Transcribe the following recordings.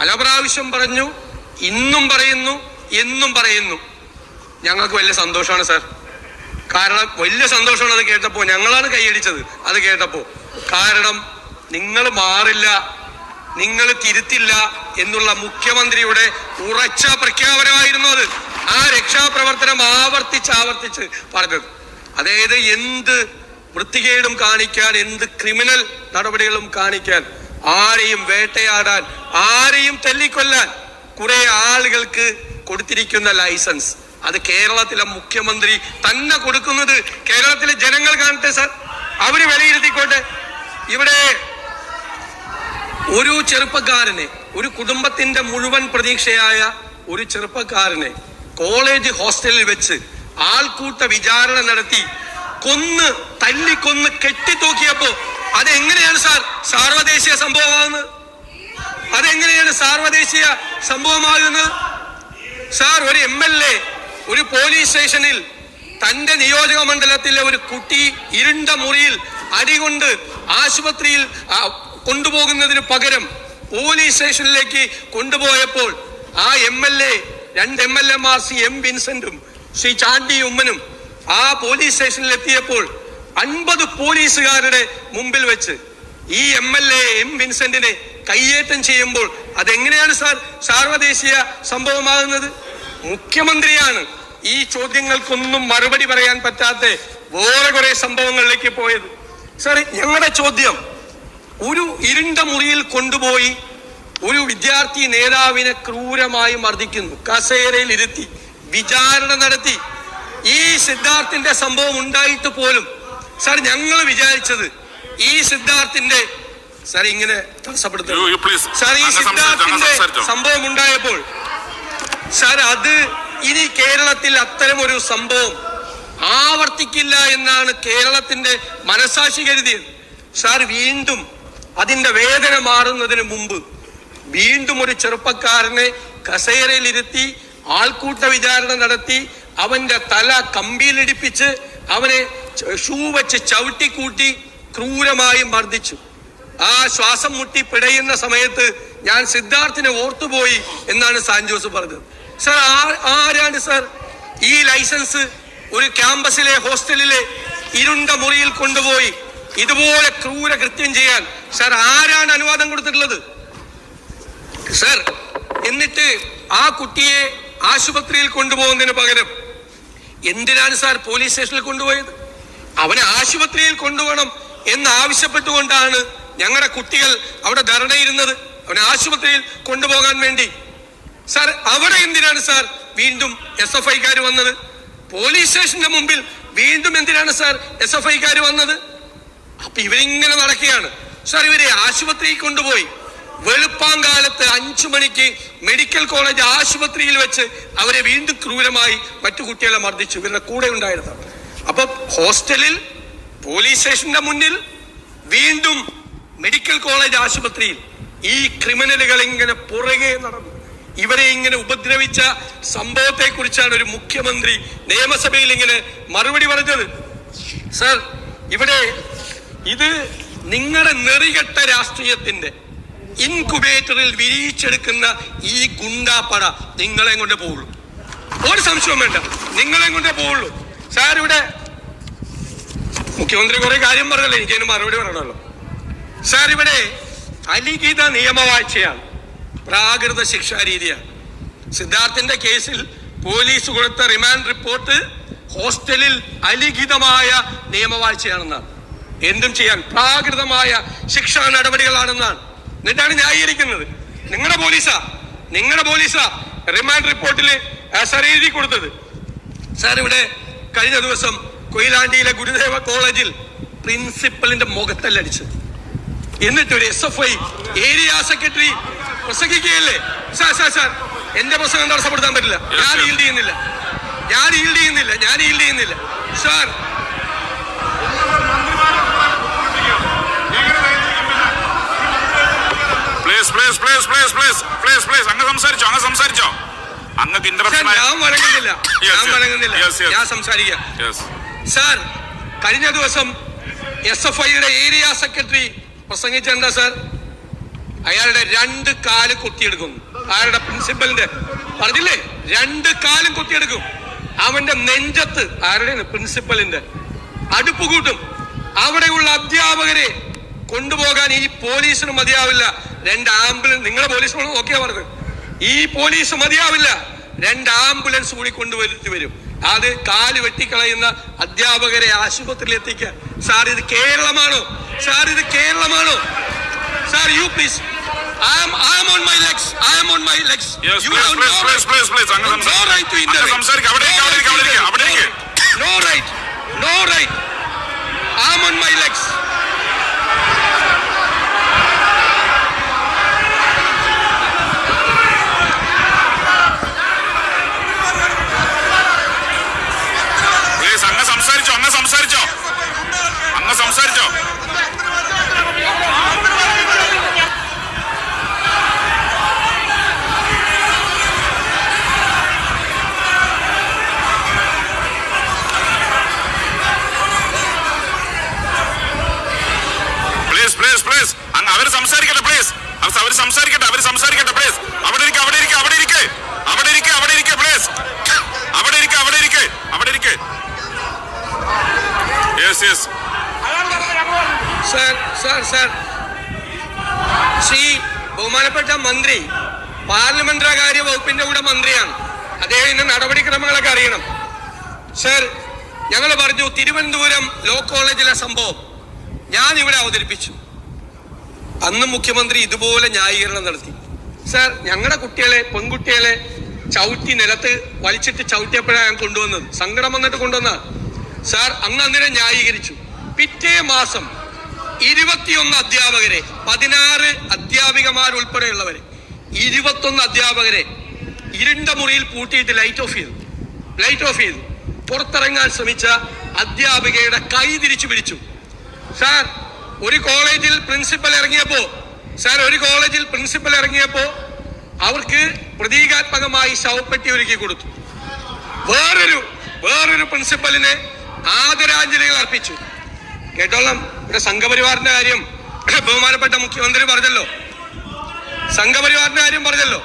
പല പ്രാവശ്യം പറഞ്ഞു ഇന്നും പറയുന്നു എന്നും പറയുന്നു. ഞങ്ങൾക്ക് വലിയ സന്തോഷമാണ് സാർ. കാരണം വലിയ സന്തോഷമാണ് അത് കേട്ടപ്പോൾ. ഞങ്ങളാണ് കൈയടിച്ചത് അത് കേട്ടപ്പോൾ. കാരണം നിങ്ങൾ മാറില്ല നിങ്ങൾ തിരുത്തില്ല എന്നുള്ള മുഖ്യമന്ത്രിയുടെ ഉറച്ച പ്രഖ്യാപനമായിരുന്നു അത്. ആ രക്ഷാപ്രവർത്തനം ആവർത്തിച്ച് ആവർത്തിച്ച് പറഞ്ഞത്. അതായത് എന്ത് വൃത്തികേടും കാണിക്കാൻ എന്ത് ക്രിമിനൽ നടപടികളും കാണിക്കാൻ ആരെയും വേട്ടയാടാൻ ആരെയും തല്ലിക്കൊല്ലാൻ കുറെ ആളുകൾക്ക് കൊടുത്തിരിക്കുന്ന ലൈസൻസ്. അത് കേരളത്തിലെ മുഖ്യമന്ത്രി തന്നെ കൊടുക്കുന്നത് കേരളത്തിലെ ജനങ്ങൾ കാണട്ടെ സാർ. അവർ വിലയിരുത്തിക്കോട്ടെ. ഇവിടെ ഒരു ചെറുപ്പക്കാരനെ ഒരു കുടുംബത്തിന്റെ മുഴുവൻ പ്രതീക്ഷയായ ഒരു ചെറുപ്പക്കാരനെ കോളേജ് ഹോസ്റ്റലിൽ വെച്ച് ആൾക്കൂട്ട വിചാരണ നടത്തി കൊന്ന് തല്ലിക്കൊന്ന് കെട്ടിത്തൂക്കിയപ്പോ അതെങ്ങനെയാണ് സാർ സാർവദേശീയ സംഭവമാകുന്നത്? അതെങ്ങനെയാണ് സാർവദേശീയ സംഭവമാകുന്നത്? സാർ ഒരു എം എൽ എ ഒരു പോലീസ് സ്റ്റേഷനിൽ തന്റെ നിയോജക മണ്ഡലത്തിലെ ഒരു കുട്ടി ഇരുണ്ട മുറിയിൽ അടികൊണ്ട് ആശുപത്രിയിൽ കൊണ്ടുപോകുന്നതിന് പകരം പോലീസ് സ്റ്റേഷനിലേക്ക് കൊണ്ടുപോയപ്പോൾ ആ എം എൽ എ രണ്ട് എം എൽ എമാർ സി എം വിൻസെന്റും ശ്രീ ചാണ്ടി ഉമ്മനും ആ പോലീസ് സ്റ്റേഷനിൽ എത്തിയപ്പോൾ അൻപത് പോലീസുകാരുടെ മുമ്പിൽ വെച്ച് ഈ എം എൽ എ എം വിൻസെന്റിനെ കയ്യേറ്റം ചെയ്യുമ്പോൾ അതെങ്ങനെയാണ് സാർ സാർവദേശീയ സംഭവമാകുന്നത്? മുഖ്യമന്ത്രിയാണ് ഈ ചോദ്യങ്ങൾക്കൊന്നും മറുപടി പറയാൻ പറ്റാത്ത വേറെ കുറെ സംഭവങ്ങളിലേക്ക് പോയത്. സാർ ഞങ്ങളുടെ ചോദ്യം ഒരു ഇരുണ്ട മുറിയിൽ കൊണ്ടുപോയി ഒരു വിദ്യാർത്ഥി നേതാവിനെ ക്രൂരമായി മർദ്ദിക്കുന്നു കസേരയിൽ ഇരുത്തി വിചാരണ നടത്തി. ഈ സിദ്ധാർത്ഥിന്റെ സംഭവം ഉണ്ടായിട്ട് പോലും സാർ ഞങ്ങൾ വിചാരിച്ചത് ഈ സിദ്ധാർത്ഥിന്റെ സാർ ഇങ്ങനെ തടസ്സപ്പെടുത്തുന്നു. സാർ ഈ സിദ്ധാർത്ഥിന്റെ സംഭവം ഉണ്ടായപ്പോൾ സാർ അത് ഇനി കേരളത്തിൽ അത്തരം ഒരു സംഭവം ആവർത്തിക്കില്ല എന്നാണ് കേരളത്തിന്റെ മനസാക്ഷി കരുതിയത്. സാർ വീണ്ടും അതിന്റെ വേദന മാറുന്നതിന് മുമ്പ് വീണ്ടും ഒരു ചെറുപ്പക്കാരനെ കസേരയിലിരുത്തി ആൾക്കൂട്ട വിചാരണ നടത്തി അവന്റെ തല കമ്പിയിലിടിപ്പിച്ച് അവനെ ഷൂ വെച്ച് ചവിട്ടിക്കൂട്ടി ക്രൂരമായും മർദ്ദിച്ചു. ആ ശ്വാസം മുട്ടി പിടയുന്ന സമയത്ത് ഞാൻ സിദ്ധാർത്ഥിനെ ഓർത്തുപോയി എന്നാണ് സാൻജോസ് പറഞ്ഞത്. സർ ആരാണ് സർ? ഈ ലൈസൻസ് ഒരു ക്യാമ്പസിലെ ഹോസ്റ്റലിലെ ഇരുണ്ട മുറിയിൽ കൊണ്ടുപോയി ഇതുപോലെ ക്രൂര കൃത്യം ചെയ്യാൻ. സർ ആരാണ് അനുവാദം കൊടുത്തിട്ടുള്ളത്? സർ എന്നിട്ട് ആ കുട്ടിയെ ആശുപത്രിയിൽ കൊണ്ടുപോകുന്നതിന് പകരം എന്തിനാണ് സാർ പോലീസ് സ്റ്റേഷനിൽ കൊണ്ടുപോയത്? അവനെ ആശുപത്രിയിൽ കൊണ്ടുപോകണം എന്ന് ആവശ്യപ്പെട്ടുകൊണ്ടാണ് ഞങ്ങളുടെ കുട്ടികൾ അവിടെ ധരണയിരുന്നത് അവനെ ആശുപത്രിയിൽ കൊണ്ടുപോകാൻ വേണ്ടി. സാർ അവിടെ എന്തിനാണ് സാർ വീണ്ടും എസ് എഫ് ഐക്കാർ വന്നത്? പോലീസ് സ്റ്റേഷന്റെ മുമ്പിൽ വീണ്ടും എന്തിനാണ് സാർ എസ് എഫ് ഐക്കാർ വന്നത്? അപ്പൊ ഇവരിങ്ങനെ നടക്കുകയാണ്. സാർ ഇവരെ ആശുപത്രിയിൽ കൊണ്ടുപോയി വെളുപ്പാങ്കാലത്ത് അഞ്ചു മണിക്ക് മെഡിക്കൽ കോളേജ് ആശുപത്രിയിൽ വെച്ച് അവരെ വീണ്ടും ക്രൂരമായി മറ്റു കുട്ടികളെ മർദ്ദിച്ചു. ഇവരുടെ കൂടെ ഉണ്ടായിരുന്നു അപ്പൊ ഹോസ്റ്റലിൽ പോലീസ് സ്റ്റേഷന്റെ മുന്നിൽ വീണ്ടും മെഡിക്കൽ കോളേജ് ആശുപത്രിയിൽ ഈ ക്രിമിനലുകൾ ഇങ്ങനെ പുറകെ നടന്നു. ഇവരെ ഇങ്ങനെ ഉപദ്രവിച്ച സംഭവത്തെ കുറിച്ചാണ് ഒരു മുഖ്യമന്ത്രി നിയമസഭയിൽ ഇങ്ങനെ മറുപടി പറഞ്ഞത്. സർ ഇവിടെ ഇത് നിങ്ങളുടെ നെറികെട്ട രാഷ്ട്രീയത്തിന്റെ ഇൻകുബേറ്ററിൽ വിരിയിച്ചെടുക്കുന്ന ഈ ഗുണ്ടാപ്പട നിങ്ങളെ കൊണ്ടേ പോവുള്ളൂ. ഒരു സംശയവും വേണ്ട നിങ്ങളെ കൊണ്ടേ പോവുള്ളൂ. സാർ ഇവിടെ മുഖ്യമന്ത്രി കുറെ കാര്യം പറഞ്ഞല്ലോ. എനിക്ക് അതിന് മറുപടി പറയണല്ലോ സാർ ഇവിടെ അലിഖിത നിയമവാഴ്ചയാണ്. പ്രാകൃത ശിക്ഷാ രീതിയാണ്. സിദ്ധാർത്ഥിന്റെ കേസിൽ പോലീസ് കൊടുത്ത റിമാൻഡ് റിപ്പോർട്ട് ഹോസ്റ്റലിൽ അലിഖിതമായ നിയമവാഴ്ചയാണെന്നാണ്. എന്തും ചെയ്യാൻ പ്രാകൃതമായ ശിക്ഷാ നടപടികളാണെന്നാണ്. എന്നിട്ടാണ് ന്യായീകരിക്കുന്നത്. നിങ്ങളുടെ പോലീസാ. നിങ്ങളുടെ പോലീസാ റിമാൻഡ് റിപ്പോർട്ടിൽ സാർ എഴുതി കൊടുത്തത്. സാർ ഇവിടെ കഴിഞ്ഞ ദിവസം കൊയിലാണ്ടിയിലെ ഗുരുദേവ കോളേജിൽ പ്രിൻസിപ്പലിന്റെ മുഖത്തല്ലടിച്ച് എന്നിട്ട് ഒരു S F I area secretary പ്രസംഗിക്കുകയല്ലേ? Sir sir sir എന്റെ പ്രസംഗം തടസ്സപ്പെടുത്താൻ പറ്റില്ല? ഞാൻ ഹീൽഡ് ചെയ്യുന്നില്ല. ഞാൻ ഹീൽഡ് ചെയ്യുന്നില്ല. ഞാൻ ഹീൽഡ് ചെയ്യുന്നില്ല. Sir. Please please please please please please please അങ്ങ് സംസാരിച്ചോ അങ്ങ് സംസാരിച്ചോ. അങ്ങക്ക് ഞാൻ വഴങ്ങുന്നില്ല. ഞാൻ. വഴങ്ങുന്നില്ല. ഞാൻ സംസാരിക്കാം. സാർ കഴിഞ്ഞ ദിവസം എസ് എഫ് ഐയുടെ ഏരിയ സെക്രട്ടറി പ്രസംഗിച്ചെന്താ സാർ? അയാളുടെ രണ്ട് കാൽ കൊത്തിയെടുക്കും. അയാളുടെ പ്രിൻസിപ്പലിന്റെ പറഞ്ഞില്ലേ? രണ്ട് കാലും കൊത്തിയെടുക്കും. അവന്റെ നെഞ്ചത്ത് ആരുടെ പ്രിൻസിപ്പലിന്റെ അടുപ്പ് കൂട്ടും. അവിടെയുള്ള അധ്യാപകരെ കൊണ്ടുപോകാൻ ഈ പോലീസിന് മതിയാവില്ല. രണ്ട് ആംബുലൻസ് നിങ്ങളെ പോലീസ് നോക്കിയാ പറഞ്ഞത്. ഈ പോലീസ് മതിയാവില്ല. രണ്ട് ആംബുലൻസ് കൂടി കൊണ്ടുവരുത്തി വരും. അത് കാൽ വെട്ടിക്കളയുന്ന അധ്യാപകരെ ആശുപത്രിയിൽ എത്തിക്കാൻ സാർ ഇത് കേരളമാണോ? സാർ ഇത് കേരളമാണോ? Sir you please I am, I am on my legs. I yes yes sir sir sir Shri ബഹുമാനപ്പെട്ട മന്ത്രി പാർലമെന്ററി കാര്യ വകുപ്പിന്റെ കൂടെ മന്ത്രിയാണ്. അദ്ദേഹം ഇന്ന് നടപടിക്രമങ്ങളൊക്കെ അറിയണം. സർ ഞങ്ങൾ പറഞ്ഞു തിരുവനന്തപുരം ലോ കോളേജിലെ സംഭവം ഞാൻ ഇവിടെ അവതരിപ്പിച്ചു. അന്ന് മുഖ്യമന്ത്രി ഇതുപോലെ ന്യായീകരണം നടത്തി. സർ ഞങ്ങളുടെ കുട്ടികളെ പെൺകുട്ടികളെ ചവിട്ടി നിലത്ത് വലിച്ചിട്ട് ചവിട്ടിയപ്പോഴാണ് ഞാൻ കൊണ്ടുവന്നത്. സങ്കടം വന്നിട്ട് കൊണ്ടുവന്നതാണ് സാർ അന്ന് അന്നേരം ന്യായീകരിച്ചു. പിറ്റേ മാസം ഇരുപത്തിയൊന്ന് അധ്യാപകരെ പതിനാറ് അധ്യാപികമാരുൾപ്പെടെയുള്ളവരെ ഇരുപത്തൊന്ന് അധ്യാപകരെ ഇരുണ്ട മുറിയിൽ പൂട്ടിയിട്ട് ലൈറ്റ് ഓഫ് ചെയ്തു. ലൈറ്റ് ഓഫ് ചെയ്തു. പുറത്തിറങ്ങാൻ ശ്രമിച്ച അധ്യാപികയുടെ കൈ തിരിച്ചു പിടിച്ചു. സാർ ഒരു കോളേജിൽ പ്രിൻസിപ്പൽ ഇറങ്ങിയപ്പോ സാർ ഒരു കോളേജിൽ പ്രിൻസിപ്പൽ ഇറങ്ങിയപ്പോ അവർക്ക് പ്രതീകാത്മകമായി ശവപ്പെട്ടി ഒരുക്കി കൊടുത്തു. വേറൊരു വേറൊരു പ്രിൻസിപ്പലിന് ആദരാഞ്ജലികൾ അർപ്പിച്ചു. കേട്ടോളാം ഇവിടെ സംഘപരിവാറിന്റെ കാര്യം ബഹുമാനപ്പെട്ട മുഖ്യമന്ത്രി പറഞ്ഞല്ലോ. സംഘപരിവാറിന്റെ കാര്യം പറഞ്ഞല്ലോ.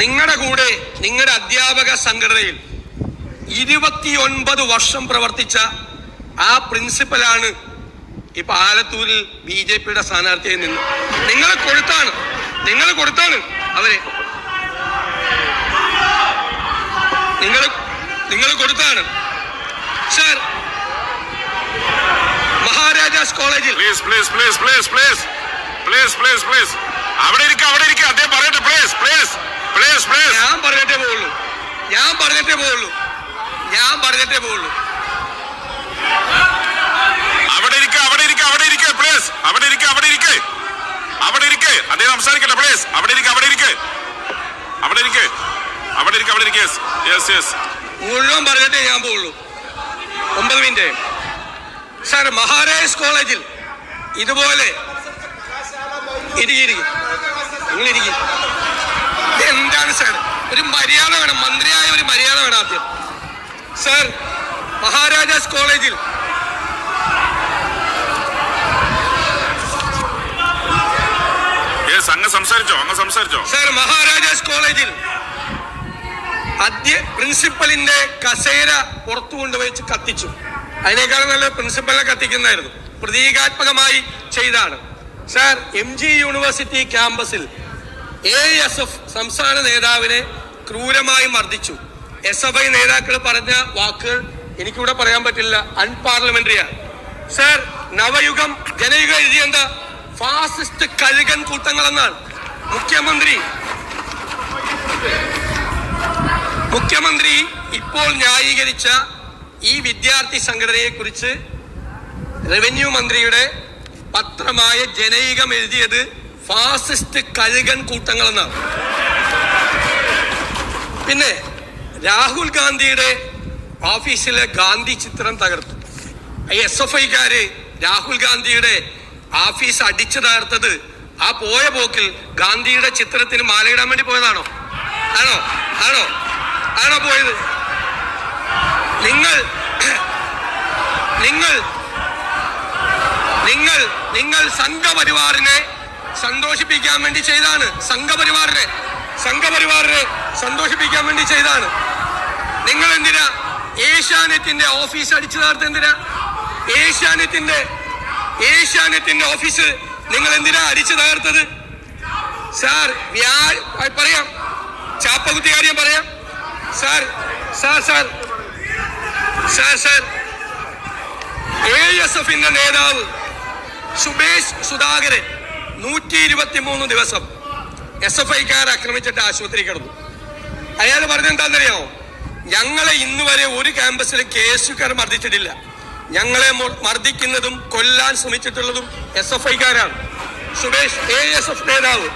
നിങ്ങളുടെ കൂടെ നിങ്ങളുടെ അധ്യാപക സംഘടനയിൽ ഇരുപത്തിയൊൻപത് വർഷം പ്രവർത്തിച്ച ആ പ്രിൻസിപ്പലാണ് ഇപ്പൊ ആലത്തൂരിൽ ബി ജെ പിയുടെ സ്ഥാനാർത്ഥിയായി നിന്ന്. നിങ്ങൾ കൊടുത്താണ് നിങ്ങൾ കൊടുത്താണ് അവരെ. നിങ്ങൾ നിങ്ങൾ കൊടുത്താണ് സർ. മഹാരാജാസ് കോളേജിൽ. Please please please please please please please please അവിടെ ഇരിക്ക അവിടെ ഇരിക്ക. അദ്ദേഹം പറയട്ടെ പ്ലീസ് പ്ലീസ് പ്ലീസ് പ്ലീസ് ഞാൻ പറഞ്ഞിട്ടേ പോകുള്ളൂ ഞാൻ പറഞ്ഞിട്ടേ പോകുള്ളൂ ഞാൻ പറഞ്ഞിട്ടേ പോകുള്ളൂ അവിടെ ഇരിക്ക അവിടെ ഇരിക്ക അവിടെ ഇരിക്ക പ്ലീസ് അവിടെ ഇരിക്ക അവിടെ ഇരിക്ക. അവിടെ ഇരിക്ക. അദ്ദേഹം സംസാരിക്കട്ടെ പ്ലീസ് അവിടെ ഇരിക്ക അവിടെ ഇരിക്ക. അവിടെ ഇരിക്ക. അവിടെ ഇരിക്ക അവിടെ ഇരിക്ക. യെസ് യെസ് മുഴുവൻ പറഞ്ഞിട്ടേ ഞാൻ പോവുള്ളൂ. ഒമ്പത് മിനിറ്റ്. സാർ മഹാരാജ് കോളേജിൽ ഇതുപോലെ ഇരിക്കും എന്താണ് സാർ? ഒരു മര്യാദ വേണം മന്ത്രിയായ ഒരു മര്യാദ വേണം ആദ്യം. സാർ മഹാരാജാസ് കോളേജിൽ അങ്ങ് സംസാരിച്ചോ അങ്ങ് സംസാരിച്ചോ. സാർ മഹാരാജാസ് കോളേജിൽ അധ്യ പ്രിൻസിപ്പലിന്റെ കസേര പുറത്തു കൊണ്ടുവച്ച് കത്തിച്ചു. അതിനേക്കാളും നല്ല പ്രിൻസിപ്പലിനെ കത്തിക്കുന്നതായിരുന്നു. പ്രതീകാത്മകമായി ചെയ്താണ്. സാർ എം ജി യൂണിവേഴ്സിറ്റി ക്യാമ്പസിൽ എ എസ് എഫ് സംസ്ഥാന നേതാവിനെ ക്രൂരമായി മർദ്ദിച്ചു. എസ് എഫ് ഐ നേതാക്കൾ പറഞ്ഞ വാക്കുകൾ എനിക്കിവിടെ പറയാൻ പറ്റില്ല. അൺപാർലമെന്ററിയാണ്. സാർ നവയുഗം ജനയുഗം എഴുതിയ ഫാസിസ്റ്റ് കഴുകൻ കൂട്ടങ്ങളെന്നാണ്. മുഖ്യമന്ത്രി മുഖ്യമന്ത്രി ഇപ്പോൾ ന്യായീകരിച്ച ഈ വിദ്യാർത്ഥി സംഘടനയെ കുറിച്ച് റവന്യൂ മന്ത്രിയുടെ പത്രമായ ജനൈകം എഴുതിയത് ഫാസിസ്റ്റ് കഴുകൻ കൂട്ടങ്ങളെന്നാണ്. പിന്നെ രാഹുൽ ഗാന്ധിയുടെ ഓഫീസിലെ ഗാന്ധി ചിത്രം തകർത്തു. എസ് എഫ് ഐക്കാര് രാഹുൽ ഗാന്ധിയുടെ ഓഫീസ് അടിച്ചു തകർത്തത് ആ പോയ പോക്കിൽ ഗാന്ധിയുടെ ചിത്രത്തിന് മാലയിടാൻ വേണ്ടി പോയതാണോ? ആണോ? ആണോ? ആണോ പോയത്? നിങ്ങൾ നിങ്ങൾ നിങ്ങൾ നിങ്ങൾ സംഘപരിവാറിനെ സന്തോഷിപ്പിക്കാൻ വേണ്ടി ചെയ്താണ് സംഘപരിവാറിനെ സംഘപരിവാറിനെ സന്തോഷിപ്പിക്കാൻ വേണ്ടി ചെയ്താണ് നിങ്ങൾ എന്തിനാ ഏഷ്യാനെറ്റിന്റെ ഓഫീസ് അടിച്ചു തകർത്ത് എന്തിനാ? ഏഷ്യാനെറ്റിന്റെ ഏഷ്യാനെറ്റിന്റെ ഓഫീസ് നിങ്ങൾ എന്തിനാ അടിച്ചു തകർത്തത്? സാർ വ്യാ ആ, പറയാം. ചാപ്പകുത്തി കാര്യം പറയാം. Sir sir sir. Sir sir. A S എഫിന്റെ നേതാവ് സുബേഷ് സുധാകരൻ നൂറ്റി ഇരുപത്തി മൂന്ന് ദിവസം എസ് എഫ് ഐക്കാർ ആക്രമിച്ചിട്ട് ആശുപത്രി കിടന്നു. അയാൾ പറഞ്ഞെന്താണെന്നറിയാമോ ഞങ്ങളെ ഇന്ന് വരെ ഒരു ക്യാമ്പസിലും കേസുകാർ മർദ്ദിച്ചിട്ടില്ല. ഞങ്ങളെ മർദ്ദിക്കുന്നതും കൊല്ലാൻ ശ്രമിച്ചിട്ടുള്ളതും എസ് എഫ് ഐക്കാരാണ് സുബേഷ് എ എസ് എഫ് നേതാവ്.